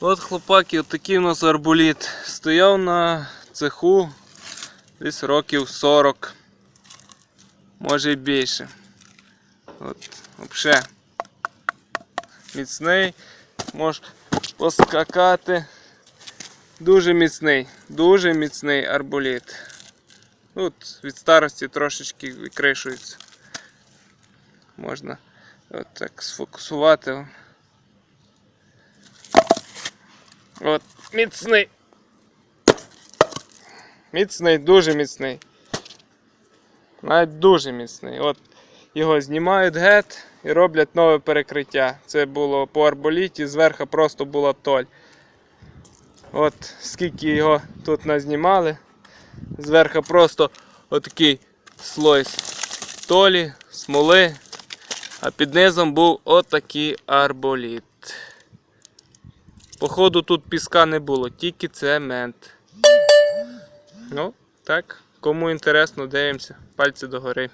От хлопаки, отакий у нас арболіт. Стояв на цеху десь років 40. Може і більше. От, взагалі. Міцний. Можеш поскакати. Дуже міцний, дуже міцний арболіт. Тут від старості трошечки викришується. Можна от так сфокусувати. От, міцний. Міцний, дуже міцний. Навіть дуже міцний. От його знімають гет і роблять нове перекриття. Це було по арболіті, зверху просто була толь. От скільки його тут назнімали. Зверху просто отакий слой толі, смоли, а під низом був отакий арболіт. Походу тут піска не було, тільки цемент. Ну, так, кому інтересно, дивимося. Пальці догори.